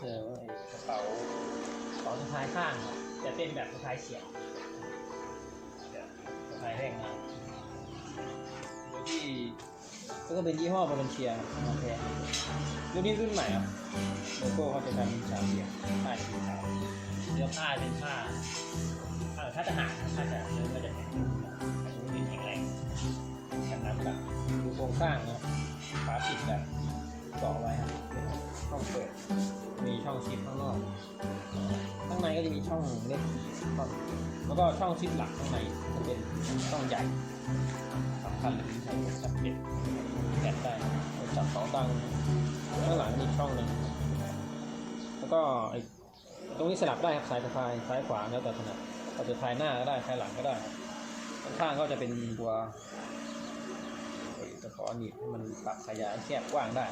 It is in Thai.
คือไอ้กระเป๋าของสะพายข้าง จะเป็นแบบสะพายเฉียงสะพายแรงงานโดยที่ก็เป็นยี่ห้อบาลเชียร์โอเครุ่นนี้รุ่นใหม่ครับโลโก้เขาจะเป็นสามเหลี่ยมผ้าสีขาวเนื้อผ้าเป็นผ้าเออถ้าจะหารถ้าจะเนื้อก็จะแข็งรุ่นนี้แข็งแรงกันน้ำแบบดูโครงสร้างนะฝาปิดแบบต่อไว้ ช่องชิปข้างนอก ข้างในก็จะมีช่องเล็กแล้วก็ช่องชิปหลักข้างในจะเป็นช่องใหญ่สำคัญเลยที่ใช้จับเก็บแกะได้จับเป๋าตังข้างหลังมีช่องหนึ่งแล้วก็ตรงนี้สลับได้ครับสายสะพายซ้ายขวาแล้วแต่ถนัดเราจะพายหน้าก็ได้พายหลังก็ได้ข้างก็จะเป็นตัวตะขอหนีบให้มันปรับขยายแคบกว้างได้